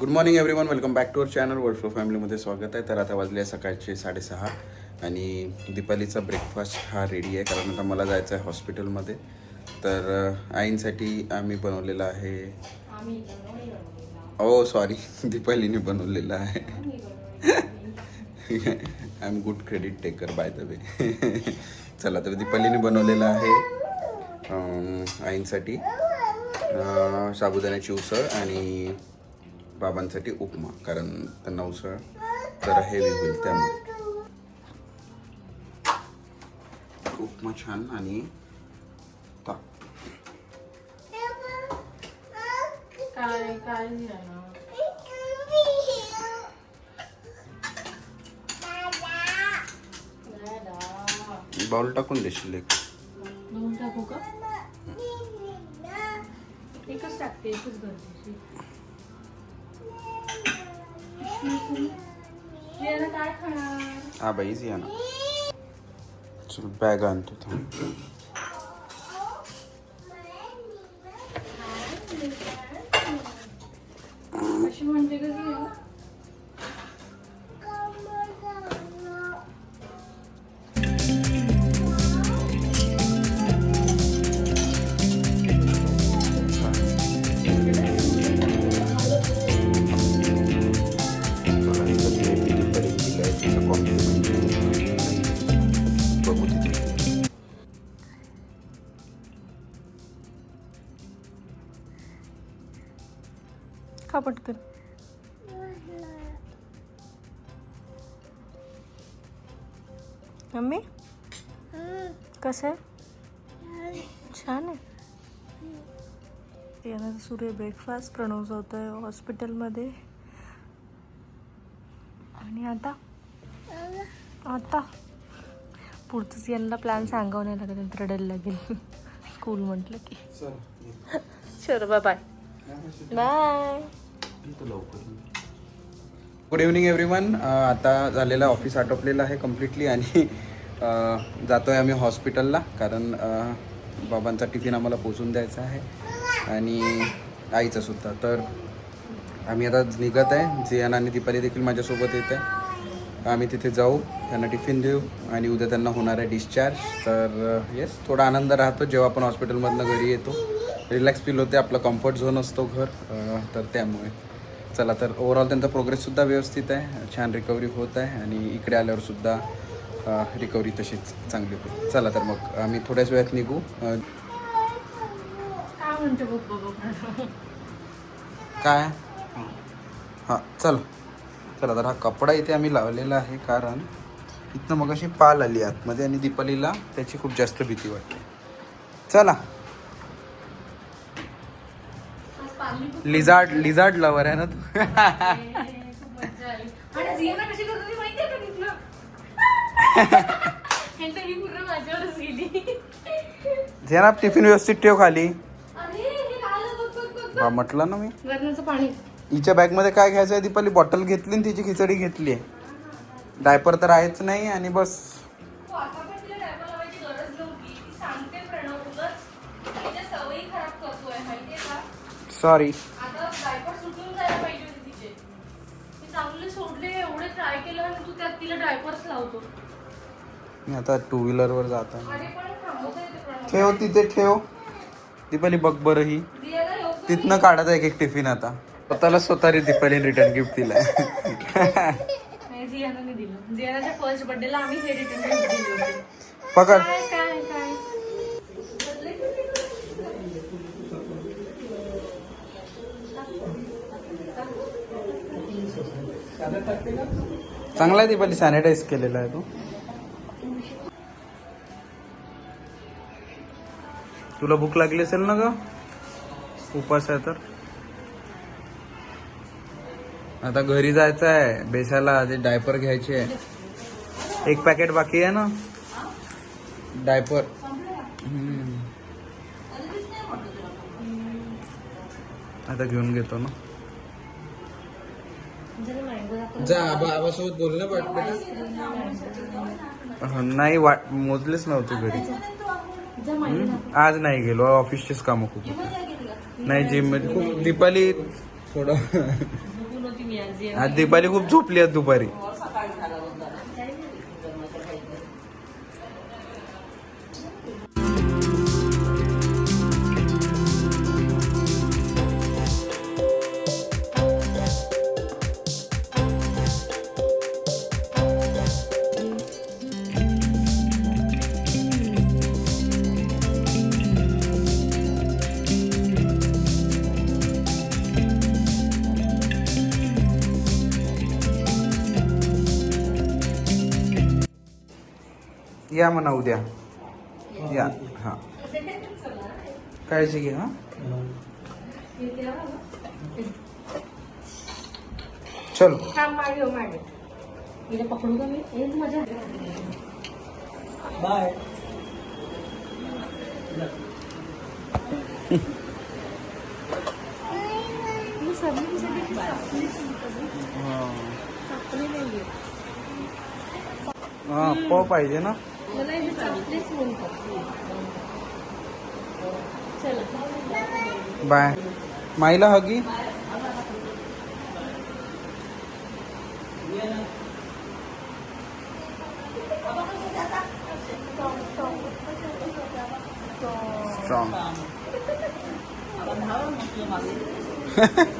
Good morning everyone welcome back to our channel world flow फॅमिलीमध्ये स्वागत आहे तर आता वाजले आहे सकाळचे साडेसहा आणि दीपालीचा ब्रेकफास्ट हा रेडी आहे. कारण आता मला जायचं आहे हॉस्पिटलमध्ये तर आईंसाठी आम्ही बनवलेला आहे. ओ सॉरी दीपालीने बनवलेला आहे. I am good credit taker by the way चला तर दीपालीने बनवलेला आहे. आईंसाठी. साबुदाण्याची उसळ आणि बाबांसाठी उपमा कारण त्यांना उसळ जरा हेवी होईल त्यामुळे. उपमा छान आणि. बाउल टाकून देशील एक दोन टाकू का? एकच टाकते एकच गरजेची. काय खाणार हा बाईच या ना चल बॅग आणतो थांब अशी म्हणते का खा पटकन? मम्मी? कसं आहे? छान आहे. यानं सूर्य ब्रेकफास्ट प्रणव होत आहे हॉस्पिटलमध्ये आणि आता? आता? पुढचंच यांना प्लॅन सांगावं नाही लागत नंतर रडायला लागेल. स्कूल म्हटलं की. चल bye bye good evening everyone आता झालेलं ऑफिस आटोपलेलं आहे कम्प्लिटली आणि uh, जातो आहे आम्ही हॉस्पिटलला कारण uh, बाबांचा टिफिन आम्हाला पोचून द्यायचा आहे आणि आईचा सुद्धा. तर आम्ही आता निघत आहे. जियान आणि दीपाली देखील माझ्यासोबत येत आहे. आम्ही तिथे जाऊ त्यांना टिफिन देऊ आणि उद्या त्यांना होणार आहे डिस्चार्ज तर uh, येस थोडा आनंद राहतो जेव्हा आपण हॉस्पिटलमधनं घरी येतो. रिलॅक्स फील होते आपलं कम्फर्ट झोन असतो घर तर त्यामुळे. चला तर ओव्हरऑल त्यांचा प्रोग्रेससुद्धा व्यवस्थित आहे छान रिकव्हरी होत आहे आणि इकडे आल्यावर सुद्धा रिकव्हरी तशीच चांगली होईल. चला तर मग आम्ही थोड्याच वेळात निघू. काय हां चल. चला तर हा कपडा इथे आम्ही लावलेला आहे कारण इथनं मग अशी पाल आली आतमध्ये आणि दीपालीला त्याची खूप जास्त भीती वाटते. चला. लिझार्ड लिझार्ड लवर आहे ना तू? ही झेना टिफिन व्यवस्थित ठेव खाली. अरे हे काय बघ बघ बघ हा म्हटलं ना मी. हिच्या बॅगमध्ये काय घ्यायचं आहे दीपाली बॉटल घेतली आणि तिची खिचडी घेतली आहे. डायपर तर आहेच नाही आणि बस. मी आता टू जात थांबवता येते प्रणव ठेव तिथे ठेव. दीपाली बघ बरं ही. तिथनं काढायचा एक एक टिफिन आता. स्वतःला स्वतः दीपाली रिटर्न गिफ्ट दिलाय. फर्स्ट बर्थडेला आम्ही हे रिटर्न गिफ्ट दिले पकड काय काय काय चांगला आहे पहिले सॅनिटाईज केलेला आहे तो. तुला भूक लागली असेल ना ग? उपास आहे तर. आता घरी जायचं आहे बेसाला ते डायपर घ्यायचे आहे. एक पॅकेट बाकी आहे ना? डायपर आता घेऊन घेतो ना. जा आबा आबासोबत बोल ना वाटतं नाही वाट मोजलेच नव्हते घरी? आज नाही गेलो ऑफिसचेच कामं खूप नाही जिममध्ये खूप दीपाली थोडं आज दीपाली खूप झोपली आज दुपारी. या म्हणा उद्या. या हा. काळजी घे हा. चल. बाय. हा. प पाहिजे ना? हे म्हणतात. चला. बाय. माईला हगी. स्ट्रॉंग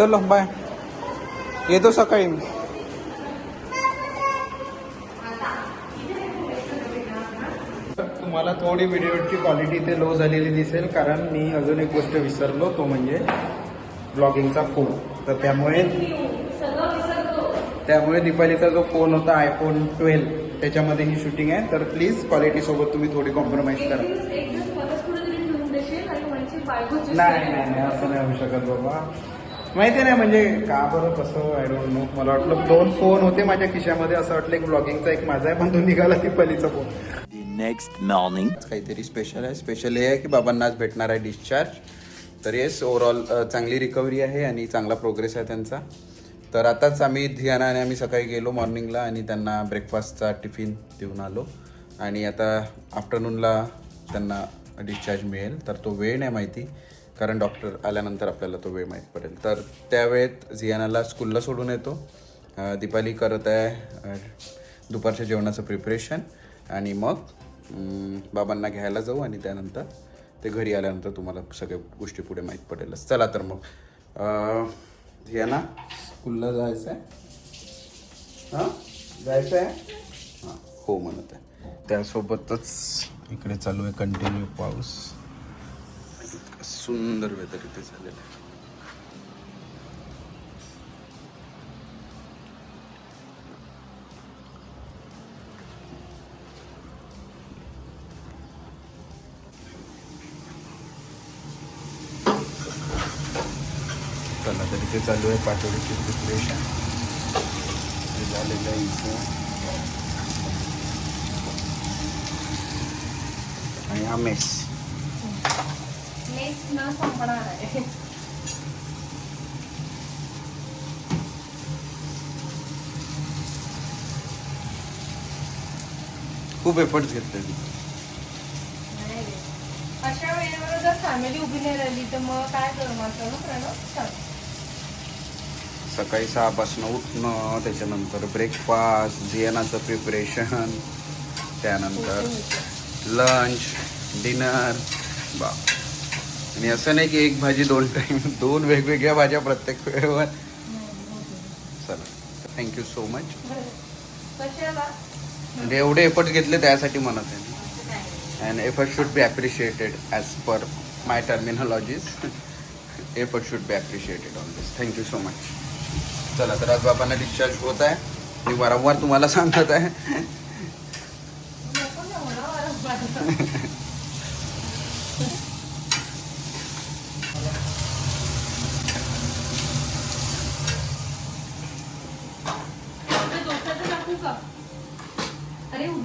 चल बाय येतो सकाळी मी. तुम्हाला थोडी व्हिडिओची क्वालिटी ते लो झालेली दिसेल कारण मी अजून एक गोष्ट विसरलो तो म्हणजे ब्लॉगिंगचा फोन तर त्यामुळे त्यामुळे दीपालीचा जो फोन होता आयफोन ट्वेल्व त्याच्यामध्ये ही शूटिंग आहे. तर प्लीज क्वालिटी सोबत तुम्ही थोडी कॉम्प्रोमाइज करा. म्हणजे नाही नाही असं नाही होऊ शकत बाबा. माहिती नाही म्हणजे का बरं कसं आय डोंट नो मला वाटलं दोन फोन होते माझ्या खिशामध्ये असं वाटलं एक ब्लॉगिंगचा एक माझा आहे पण तो निघाला दीपालीचा फोन The next morning. काहीतरी स्पेशल आहे. स्पेशल हे आहे की बाबांना आज भेटणार आहे डिस्चार्ज तर येस ओव्हरऑल चांगली रिकव्हरी आहे आणि चांगला प्रोग्रेस आहे त्यांचा. तर आताच आम्ही धियाना आणि आम्ही सकाळी गेलो मॉर्निंगला आणि त्यांना ब्रेकफास्टचा टिफिन देऊन आलो. आणि आता आफ्टरनूनला त्यांना डिस्चार्ज मिळेल. तर तो वेळ नाही माहिती. कारण डॉक्टर आल्यानंतर आपल्याला तो वेळ माहीत पडेल. तर त्यावेळेत झियानाला स्कूलला सोडून येतो. दीपाली करत आहे दुपारच्या जेवणाचं प्रिपरेशन आणि मग बाबांना घ्यायला जाऊ आणि त्यानंतर ते घरी आल्यानंतर तुम्हाला सगळ्या गोष्टी पुढे माहीत पडेलच. चला तर मग झियाना धियाना स्कूलला जायचं आहे हां? जायचं आहे हां हो म्हणत आहे. त्यासोबतच इकडे चालू आहे कंटिन्यू पाऊस. सुंदर वेदर इथे झालेलं आहे. चला तर इथे चालू आहे पाटोळीची प्रिपरेशन. झालेलं आहे इथं. आणि हा मेस. न संपणार आहे. खूप एफर्ट्स घेतले. अशा वेळेवर जर फॅमिली उभी नाही राहिली तर मग काय करू माझं प्रणव. सकाळी सहापासून उठणं त्याच्यानंतर ब्रेकफास्ट जियनाचं प्रिपरेशन त्यानंतर लंच डिनर बा. आणि असं नाही की एक भाजी दोन टाईम दोन वेगवेगळ्या भाज्या प्रत्येक वेळेवर. चला थँक्यू सो मच म्हणजे एवढे एफर्ट घेतले त्यासाठी म्हणत आहे. And effort should be appreciated as per my terminologies effort should be appreciated on this thank you so much चला तर आज बाबांना डिस्चार्ज होत आहे. मी वारंवार तुम्हाला सांगत आहे नको ना मला वारंवार. का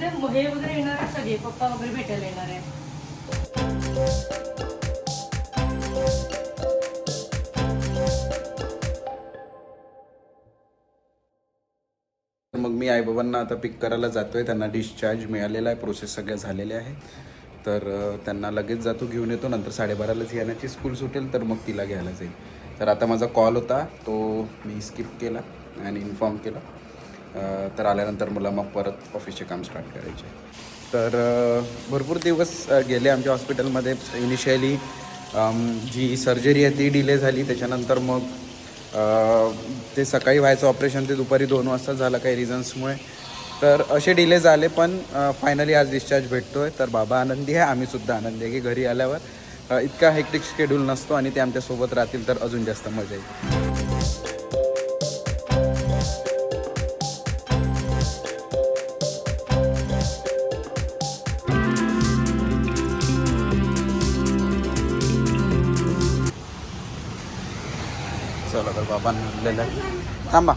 म्हणजे हे वगैरे येणार आहे सगळे पप्पा वगैरे भेटायला येणार आहे तर मग मी आईबाबांना आता पिक करायला जातोय. त्यांना डिस्चार्ज मिळालेला आहे. प्रोसेस सगळ्या झालेल्या आहेत. तर त्यांना लगेच जातो घेऊन येतो. नंतर साडेबारालाच येण्याची स्कूल सुटेल तर मग तिला घ्यायला जाईल. तर आता माझा कॉल होता. तो मी स्किप केला आणि इन्फॉर्म केला. तर आल्यानंतर मला मग परत ऑफिसचे काम स्टार्ट करायचे. तर भरपूर दिवस गेले आमच्या हॉस्पिटलमध्ये इनिशियली जी सर्जरी आहे ती डिले झाली. त्याच्यानंतर मग ते सकाळी व्हायचं ऑपरेशन ते दुपारी दोन वाजता झालं काही रिझन्समुळे तर असे डिले झाले पण फायनली आज डिस्चार्ज भेटतो आहे तर बाबा आनंदी आहे आम्हीसुद्धा आनंदी आहे की घरी आल्यावर इतका हेक्टिक शेड्यूल नसतो आणि ते आमच्यासोबत राहतील तर अजून जास्त मजा येईल. आणलेलं आहे. थांबा.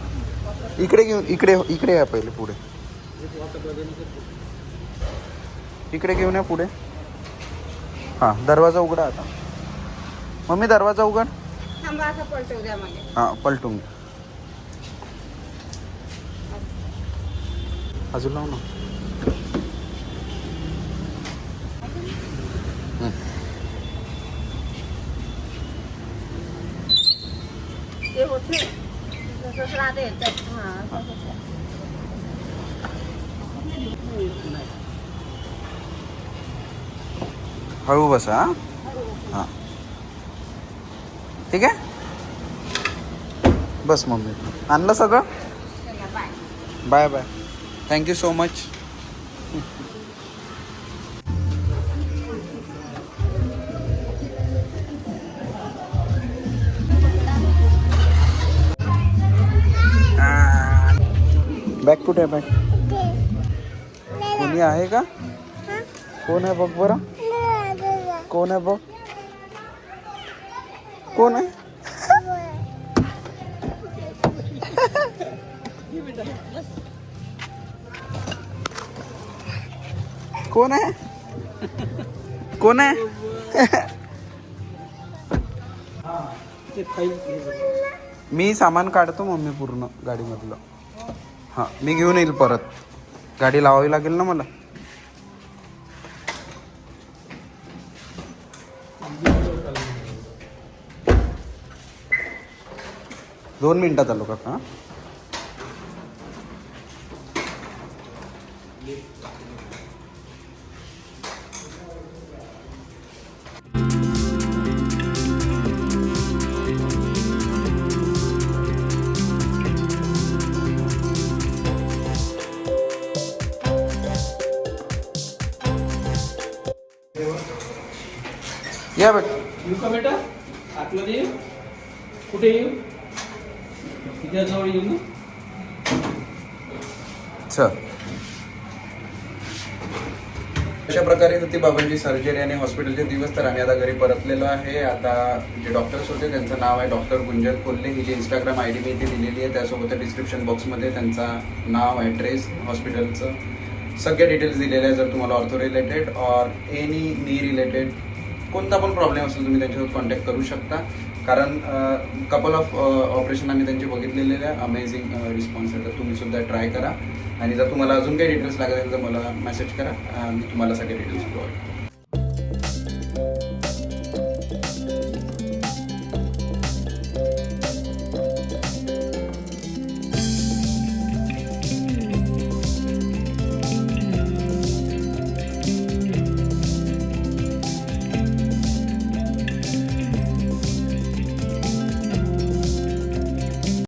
इकडे घेऊन इकडे इकडे या पहिले पुढे. इकडे घेऊन या पुढे. हां दरवाजा उघडा आता. मम्मी दरवाजा उघड. हां पलटून घे. अजून लाव ना. हा. हळू बसा हाँ? हाँ. ठीक आहे? बस मम्मी. आणलं सगळं? Bye. Bye. Bye thank you so much bag कुठे आहे बॅग कोणी आहे का? कोण आहे बघ बरं? कोण आहे बघ? कोण आहे? कोण आहे? कोण आहे? मी सामान काढतो मम्मी पूर्ण गाडीमधलं. हां मी घेऊन येईल परत. गाडी लावावी लागेल ना मला? दोन मिनटात आलो का हां? या बेटा येऊ का बेटा? आतमध्ये येऊ? कुठे येऊ? तिच्याजवळ येऊ ना? चल. अशा प्रकारे बाबांची सर्जरी आणि हॉस्पिटलचे दिवस तर आम्ही आता घरी परतलेलो आहे. आता जे डॉक्टर्स होते त्यांचं नाव आहे डॉक्टर गुंजन कोल्हे. ही जी इंस्टाग्राम आय डी मी इथे दिलेली आहे त्यासोबत डिस्क्रिप्शन बॉक्समध्ये त्यांचा नाव ॲड्रेस हॉस्पिटलचं सगळे डिटेल्स दिलेले आहे जर तुम्हाला ortho related or any knee related कोणता पण प्रॉब्लेम असेल तुम्ही त्यांच्यासोबत कॉन्टॅक्ट करू शकता. कारण कपल ऑफ ऑपरेशन आम्ही त्यांचे बघितलेले अमेझिंग रिस्पॉन्स आहे. तर तुम्ही सुद्धा ट्राय करा. आणि जर तुम्हाला अजून काही डिटेल्स लागत असेल तर मला मेसेज करा. मी तुम्हाला सगळे डिटेल्स प्रोव्हाइड